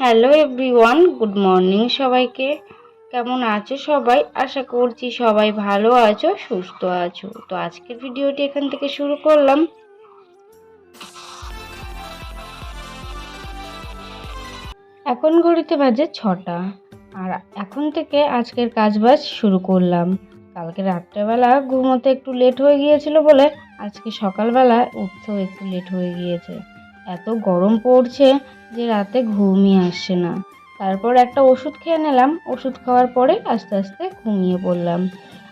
Hello everyone good morning সবাইকে। কেমন আছো সবাই? আশা করছি সবাই ভালো আছো, সুস্থ আছো। তো আজকের ভিডিওটি এখান থেকে শুরু করলাম। এখন ঘড়িতে বাজে ছটা। আর এখন থেকে আজকের কাজবাজ শুরু করলাম। কালকে রাত্রেবেলা ঘুমোতে একটু লেট হয়ে গিয়েছিল বলে আজকে সকালবেলা উঠতেও একটু লেট হয়ে গিয়েছে। এত গরম পড়ছে যে রাতে ঘুমই আসছে না। তারপর একটা ওষুধ খেয়ে নিলাম। ওষুধ খাওয়ার পরে আস্তে আস্তে ঘুমিয়ে পড়লাম।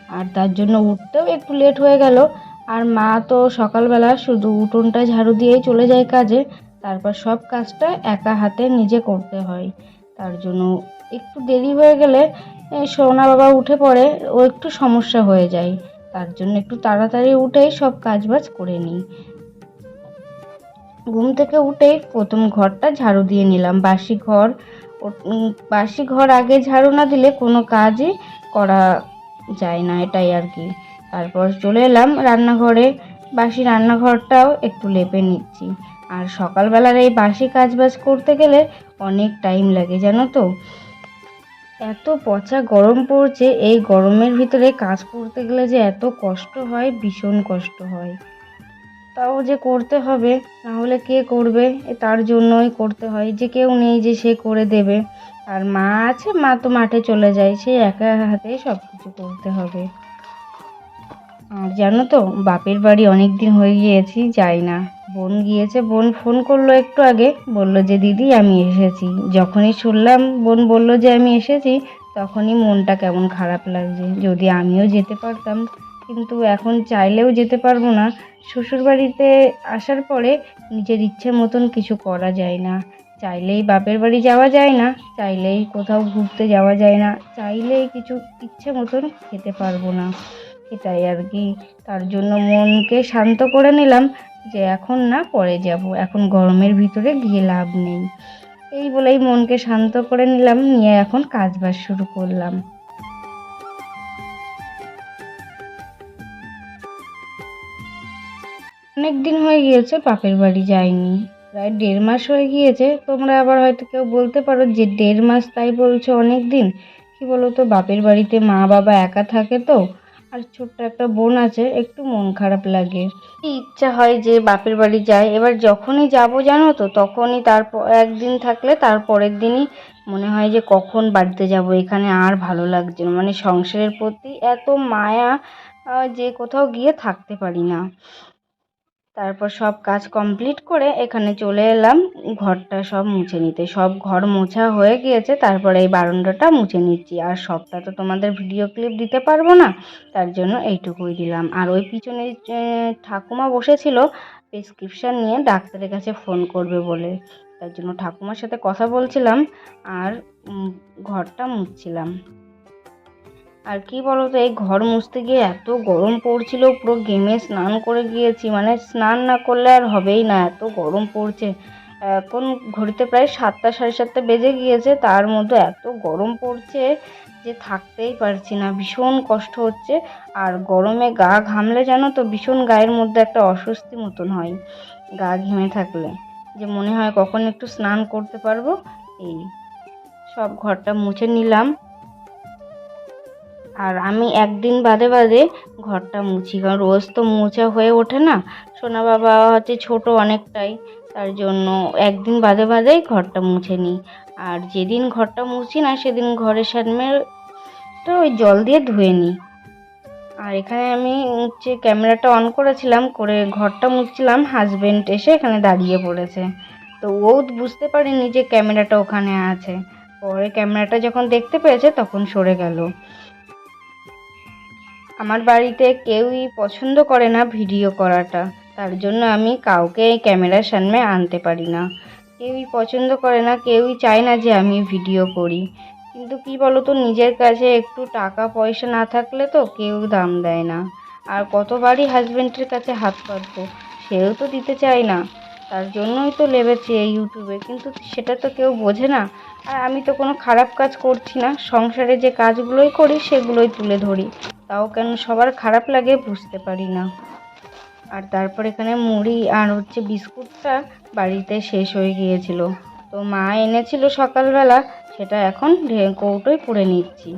আর তার জন্য উঠতেও একটু লেট হয়ে গেল। আর মা তো সকালবেলা শুধু উঠোনটা ঝাড়ু দিয়েই চলে যায় কাজে। তারপর সব কাজটা একা হাতে নিজে করতে হয়। তার জন্য একটু দেরি হয়ে গেলে সোনা বাবা উঠে পড়ে, ও একটু সমস্যা হয়ে যায়। তার জন্য একটু তাড়াতাড়ি উঠেই সব কাজবাজ করে নিই। ঘুম থেকে উঠে প্রথম ঘরটা ঝাড়ু দিয়ে নিলাম। বাসি ঘর বাসি ঘর আগে ঝাড়ু না দিলে কোনো কাজই করা যায় না, এটাই আর কি। তারপর চলে এলাম রান্নাঘরে। বাসি রান্নাঘরটাও একটু লেপে নিচ্ছি। আর সকালবেলার এই বাসি কাজবাজ করতে গেলে অনেক টাইম লাগে, জানো তো? এত পচা গরম পড়ছে, এই গরমের ভিতরে কাজ করতে গেলে যে এত কষ্ট হয়, ভীষণ কষ্ট হয়। তাও যে করতে হবে না হলে কে করবে? তার জন্যই করতে হয়। যে কেউ নেই যে সে করে দেবে। আর মা আছে, মা তো মাঠে চলে যায়। সে একা হাতে সব কিছু করতে হবে। আর জানো তো, বাপের বাড়ি অনেক দিন হয়ে গিয়েছি, যাই না। বোন গিয়েছে, বোন ফোন করল একটু আগে। বলল যে, দিদি, আমি এসেছি। যখনই শুনলাম, বোন বলল যে, আমি এসেছি, তখনই মনটা কেমন খারাপ লাগছে। যদি আমিও যেতে পারতাম। কিন্তু এখন চাইলেও যেতে পারব না। শ্বশুরবাড়িতে আসার পরে নিজের ইচ্ছে মতন কিছু করা যায় না। চাইলেই বাপের বাড়ি যাওয়া যায় না, চাইলেই কোথাও ঘুরতে যাওয়া যায় না, চাইলেই কিছু ইচ্ছে মতন খেতে পারব না। এটাই আর কি। তার জন্য মনকে শান্ত করে নিলাম যে এখন না পরে যাব, এখন গরমের ভিতরে গিয়ে লাভ নেই। এই বলেই মনকে শান্ত করে নিলাম, নিয়ে এখন কাজবাজ শুরু করলাম। অনেক দিন হয়ে গিয়েছে বাপের বাড়ি যাইনি। প্রায় দেড় মাস হয়ে গিয়েছে, তোমরা আবার হয়তো কেউ বলতে পারো যে দেড় মাস তাই বলছো অনেক দিন? কি বলো তো বাপের বাড়িতে মা বাবা একা থাকে তো, আর ছোট্ট একটা বোন আছে, একটু মন খারাপ লাগে। ইচ্ছা হয় যে বাপের বাড়ি যায় এবার যখনই যাব জানো তো, তখনই তারপর, একদিন থাকলে তার পরের দিনই মনে হয় যে কখন বাড়িতে যাব, এখানে আর ভালো লাগছে না। মানে সংসারের প্রতি এত মায়া যে কোথাও গিয়ে থাকতে পারি না। তারপর সব কাজ কমপ্লিট করে এখানে চলে এলাম। ঘরটা সব মুছে নিতে। সব ঘর মোছা হয়ে গিয়েছে, তারপরে এই বারান্দাটা মুছে নিচ্ছি। আর সবটা তো তোমাদের ভিডিও ক্লিপ দিতে পারব না, তার জন্য এইটুকুই দিলাম। আর ওই পিছনে ঠাকুমা বসেছিল প্রেসক্রিপশান নিয়ে ডাক্তারের কাছে ফোন করবে বলে। তার জন্য ঠাকুমার সাথে কথা বলছিলাম, আর ঘরটা মুছছিলাম। আর কি বলতো, এই ঘর মুছতে গিয়ে এত গরম পড়ছিল, পুরো গেমে স্নান করে গিয়েছি। মানে স্নান না করলে আর হবেই না, এত গরম পড়ছে। এখন ঘড়িতে প্রায় সাতটা, সাড়ে সাতটা বেজে গিয়েছে, তার মধ্যে এত গরম পড়ছে যে থাকতেই পারছি না, ভীষণ কষ্ট হচ্ছে। আর গরমে গা ঘামলে জানো তো, ভীষণ গায়ের মধ্যে একটা অস্বস্তি মতন হয়, গা ঘেমে থাকলে। যে মনে হয় কখন একটু স্নান করতে পারব, এই সব ঘরটা মুছে নিলাম। আর আমি একদিন বাদে বাদে ঘরটা মুছি, কারণ রোজ তো মোছা হয়ে ওঠে না। সোনা বাবা হচ্ছে ছোট অনেকটাই, তার জন্য একদিন বাদে বাদেই ঘরটা মুছে নিই। আর যেদিন ঘরটা মুছি না, সেদিন ঘরের সামনে তো ওই জল দিয়ে ধুয়ে নিই। আর এখানে আমি হচ্ছে ক্যামেরাটা অন করেছিলাম, করে ঘরটা মুছছিলাম হাজবেন্ড এসে এখানে দাঁড়িয়ে পড়েছে। তো ও বুঝতে পারেনি যে ক্যামেরাটা ওখানে আছে। পরে ক্যামেরাটা যখন দেখতে পেয়েছে, তখন সরে গেল। আমার বাড়িতে কেউই পছন্দ করে না ভিডিও করাটা। তার জন্য আমি কাউকে ক্যামেরার সামনে আনতে পারি না। কেউই পছন্দ করে না, কেউই চায় না যে আমি ভিডিও করি। কিন্তু কি বলো তো নিজের কাছে একটু টাকা পয়সা না থাকলে তো কেউ দাম দেয় না। আর কতবারই হাজবেন্ডের কাছে হাত পাতবো, সেও তো দিতে চায় না। তার জন্যই তো লেবেছি এই ইউটিউবে, কিন্তু সেটা তো কেউ বোঝে না। আর আমি তো কোনো খারাপ কাজ করছি না, সংসারে যে কাজগুলোই করি, সেগুলোই তুলে ধরি। তাও কেন সবার খারাপ লাগে বুঝতে পারি না। আর তারপর এখানে মুড়ি আর হচ্ছে বিস্কুটটা বাড়িতে শেষ হয়ে গিয়েছিল। তো মা এনেছিল সকালবেলা, সেটা এখন কৌটোয় পুড়ে নিচ্ছি।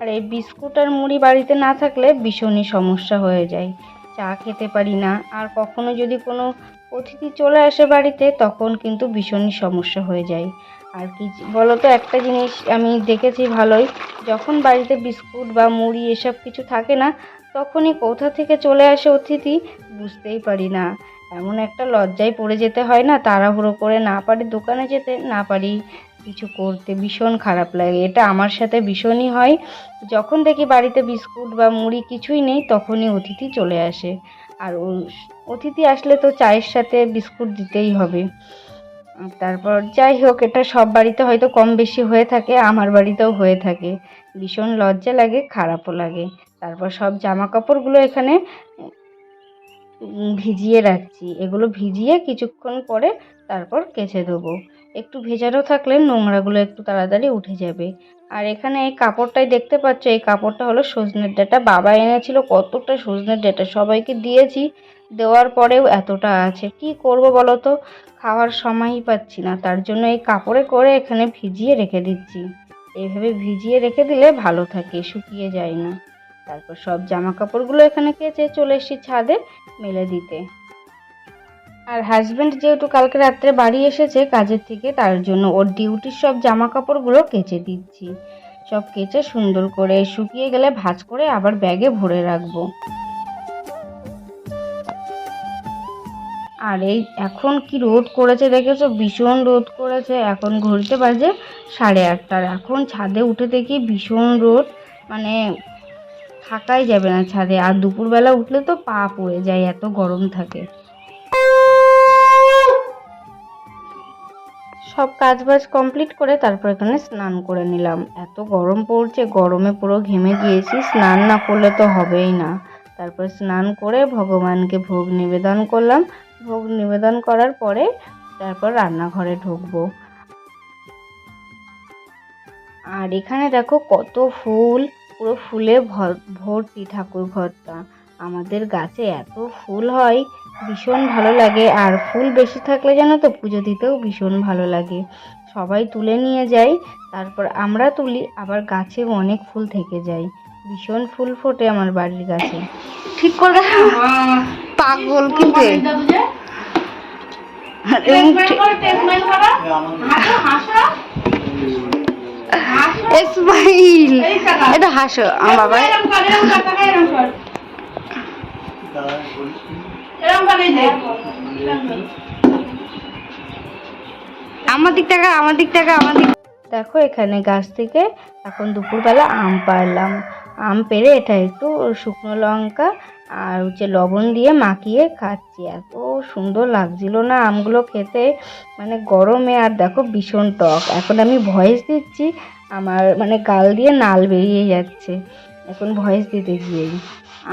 আর এই বিস্কুট আর মুড়ি বাড়িতে না থাকলে ভীষণই সমস্যা হয়ে যায়। চা খেতে পারি না, আর কখনো যদি কোনো অতিথি চলে আসে বাড়িতে, তখন কিন্তু ভীষণই সমস্যা হয়ে যায়। আর কি বলো তো একটা জিনিস আমি দেখেছি ভালোই, যখন বাড়িতে বিস্কুট বা মুড়ি এসব কিছু থাকে না, তখনই কোথা থেকে চলে আসে অতিথি বুঝতেই পারি না। এমন একটা লজ্জায় পড়ে যেতে হয় না, তাড়াহুড়ো করে না পারি, দোকানে যেতে না পারি, কিছু করতে ভীষণ খারাপ লাগে। এটা আমার সাথে ভীষণই হয়। যখন দেখি বাড়িতে বিস্কুট বা মুড়ি কিছুই নেই, তখনই অতিথি চলে আসে। আর অতিথি আসলে তো চায়ের সাথে বিস্কুট দিতেই হবে। তারপর যাই হোক, এটা সব বাড়িতে হয়তো কম বেশি হয়ে থাকে, আমার বাড়িতেও হয়ে থাকে। ভীষণ লজ্জা লাগে, খারাপও লাগে। তারপর সব জামা কাপড়গুলো এখানে ভিজিয়ে রাখছি। এগুলো ভিজিয়ে কিছুক্ষণ পরে তারপর কেচে দেবো। একটু ভেজারও থাকলে নোংরাগুলো একটু তাড়াতাড়ি উঠে যাবে। আর এখানে এই কাপড়টাই দেখতে পাচ্ছ, এই কাপড়টা হলো সজনের ডাঁটা। বাবা এনেছিল কতটা সজনের ডাঁটা, সবাইকে দিয়েছি, দেওয়ার পরেও এতটা আছে। কি করব বলো তো? খাওয়ার সময়ই পাচ্ছি না, তার জন্য এই কাপড়ে করে এখানে ভিজিয়ে রেখে দিচ্ছি। এইভাবে ভিজিয়ে রেখে দিলে ভালো থাকে, শুকিয়ে যায় না। তারপর সব জামা কাপড়গুলো এখানে কেচে চলে এসেছি ছাদে মেলে দিতে। আর হাজব্যান্ড যেহেতু কালকে রাত্রে বাড়ি এসেছে কাজের থেকে, তার জন্য ওর ডিউটির সব জামা কাপড়গুলো কেচে দিচ্ছি। সব কেচে সুন্দর করে শুকিয়ে গেলে ভাঁজ করে আবার ব্যাগে ভরে রাখব। আর এই এখন কি রোদ করেছে দেখেছ? ভীষণ রোদ করেছে। এখন ঘড়িতে বাজে সাড়ে আটটার। এখন ছাদে উঠে দেখি ভীষণ রোদ। মানে থাকাই যাবে না ছাদে। আর দুপুরবেলা উঠলে তো পা পড়ে যায়, এত গরম থাকে। সব কাজ বাজ কমপ্লিট করে তারপর এখানে স্নান করে নিলাম। এত গরম পড়ছে, গরমে পুরো ঘেমে গিয়েছি, স্নান না করলে তো হবেই না। তারপর স্নান করে ভগবানকে ভোগ নিবেদন করলাম। ভোগ নিবেদন করার পরে তারপর রান্নাঘরে ঢুকবো। আর এখানে দেখো কত ফুল, পুরো ফুলে ভর- ভর্তি ঠাকুর ঘরটা আমাদের গাছে এত ফুল হয় ভীষণ ভালো লাগে। আর ফুল বেশি থাকলে জানো তো পুজো দিতেও ভীষণ ভালো লাগে। সবাই তুলে নিয়ে যায় তারপর আমরা তুলি আবার গাছেও অনেক ফুল থেকে যায়। ভীষণ ফুল ফোটে আমার বাড়ির গাছে। ঠিক করে পাগল কিন্তু এটা হাসো আমার বাবা। আমার আমার আমার দেখো এখানে গাছ থেকে এখন দুপুরবেলা আম পারলাম আম পেরে এটা একটু শুকনো লঙ্কা আর হচ্ছে লবণ দিয়ে মাখিয়ে খাচ্ছি। এত সুন্দর লাগছিল না আমগুলো খেতে। মানে গরমে আর দেখো ভীষণ টক। এখন আমি ভয়েস দিচ্ছি, আমার মানে গাল দিয়ে নাল বেরিয়ে যাচ্ছে। এখন ভয়েস দিতে গিয়েই।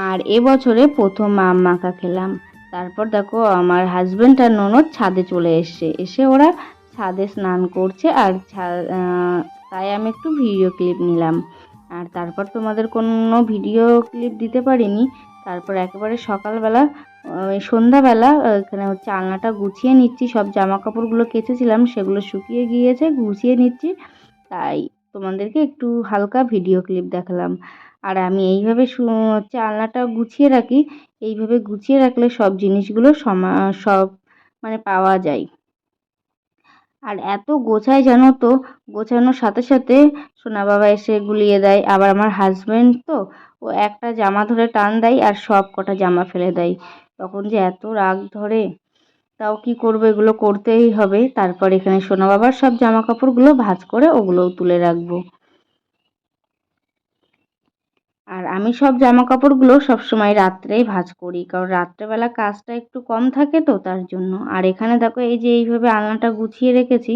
আর এবছরে প্রথম আম মাখা খেলাম। তারপর দেখো আমার হাজব্যান্ড আর ননদ ছাদে চলে এসছে। এসে ওরা ছাদে স্নান করছে আর তাই আমি একটু ভিডিও ক্লিপ নিলাম। আর তারপর তোমাদের কোনো ভিডিও ক্লিপ দিতে পারিনি। তারপর একেবারে সকালবেলা সন্ধ্যাবেলা এখানে হচ্ছে আলনাটা গুছিয়ে নিচ্ছি। সব জামা কাপড়গুলো কেচেছিলাম, সেগুলো শুকিয়ে গিয়েছে, গুছিয়ে নিচ্ছি। তাই তোমাদেরকে একটু হালকা ভিডিও ক্লিপ দেখালাম। আর আমি এইভাবে হচ্ছে আলনাটা গুছিয়ে রাখি। এইভাবে গুছিয়ে রাখলে সব জিনিসগুলো সমা, সব মানে পাওয়া যায়। আর এত গোছায় জানো তো, গোছানোর সাথে সাথে সোনা বাবা এসে গুলিয়ে দেয়, আবার আমার হাজব্যান্ড তো, ও একটা জামা ধরে টান দেয় আর সব কটা জামা ফেলে দেয়। তখন যে এত রাগ ধরে, তাও কি করব এগুলো করতেই হবে। তারপর এখানে সোনা বাবার সব জামা কাপড়গুলো ভাঁজ করে ওগুলোও তুলে রাখব। আর আমি সব জামা কাপড়গুলো সবসময় রাত্রেই ভাঁজ করি, কারণ রাত্রেবেলা কাজটা একটু কম থাকে তো তার জন্য। আর এখানে দেখো এই যে এইভাবে আলনাটা গুছিয়ে রেখেছি,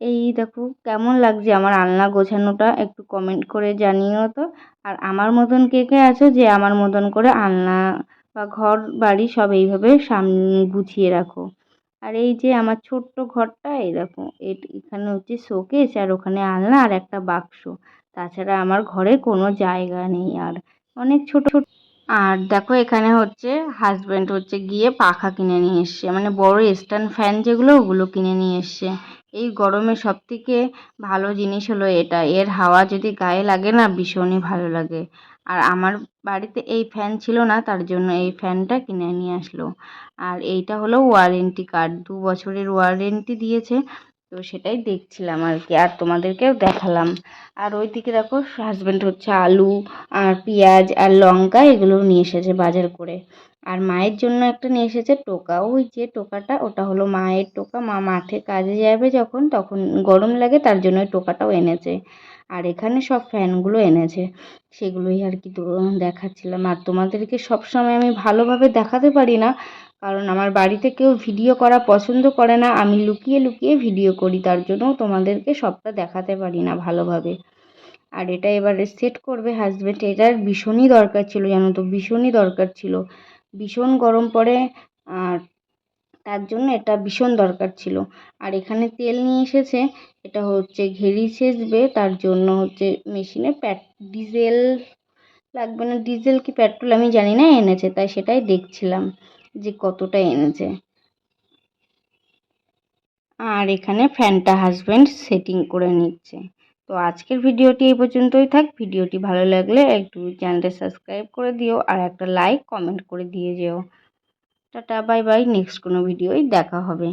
এই দেখো কেমন লাগছে আমার আলনা গোছানোটা একটু কমেন্ট করে জানিও তো। আর আমার মতন কে কে আছো যে আমার মতন করে আলনা বা ঘর বাড়ি সব এইভাবে সামনে গুছিয়ে রাখো। আর এই যে আমার ছোট্ট ঘরটা, এই দেখো এখানে হচ্ছে শোকেস আর ওখানে আলনা আর একটা বাক্স। তাছাড়া আমার ঘরে কোনো জায়গা নেই আর অনেক ছোট ছোট। আর দেখো এখানে হচ্ছে হাজব্যান্ড হচ্ছে গিয়ে পাখা কিনে নিয়ে এসছে মানে বড় স্ট্যান্ড ফ্যান যেগুলো ওগুলো কিনে নিয়ে এসছে। এই গরমে সব থেকে ভালো জিনিস হলো এটা, এর হাওয়া যদি গায়ে লাগে না ভীষণই ভালো লাগে। আর আমার বাড়িতে এই ফ্যান ছিল না, তার জন্য এই ফ্যানটা কিনে নিয়ে আসলো। আর এইটা হলো ওয়ারেন্টি কার্ড দু বছরের ওয়ারেন্টি দিয়েছে। তো সেটাই দেখছিলাম আর কি, আর তোমাদেরকেও দেখালাম। আর ওই দিকে দেখো হাজব্যান্ড হচ্ছে আলু আর পেঁয়াজ আর লঙ্কা এগুলো নিয়ে এসেছে বাজার করে। আর মায়ের জন্য একটা নিয়ে এসেছে টোকা। ওই যে টোকাটা, ওটা হলো মায়ের টোকা। মা মাঠে কাজে যাবে যখন, তখন গরম লাগে, তার জন্য ওই টোকাটাও এনেছে। আর এখানে সব ফ্যানগুলো এনেছে। সেগুলোই আর কি দেখাচ্ছিলাম। আর তোমাদেরকে সবসময় আমি ভালোভাবে দেখাতে পারি না কারণ আমার বাড়িতে কেউ ভিডিও করা পছন্দ করে না, আমি লুকিয়ে লুকিয়ে ভিডিও করি, তার জন্য তোমাদেরকে সবটা দেখাতে পারি না ভালোভাবে। আর এটা এবারে সেট করবে হাজব্যান্ড এটার ভীষণই দরকার ছিল জানো তো, ভীষণই দরকার ছিল। ভীষণ গরম পড়ে, আর তার জন্য এটা ভীষণ দরকার ছিল। আর এখানে তেল নিয়ে এসেছে, এটা হচ্ছে ঘেরি সেচবে, তার জন্য হচ্ছে মেশিনে প্যাট, ডিজেল লাগবে না, ডিজেল কি পেট্রোল আমি জানি না, এনেছে, তাই সেটাই দেখছিলাম। যে কতটা এনেছে। আর এখানে ফ্যানটা হাজব্যান্ড সেটিং করে নিচ্ছে। তো আজকের ভিডিওটি এই পর্যন্তই থাক। ভিডিওটি ভালো লাগলে একটু চ্যানেলটা সাবস্ক্রাইব করে দিও আর একটা লাইক কমেন্ট করে দিয়ে যেও। টাটা বাই বাই নেক্সট কোনো ভিডিওই দেখা হবে।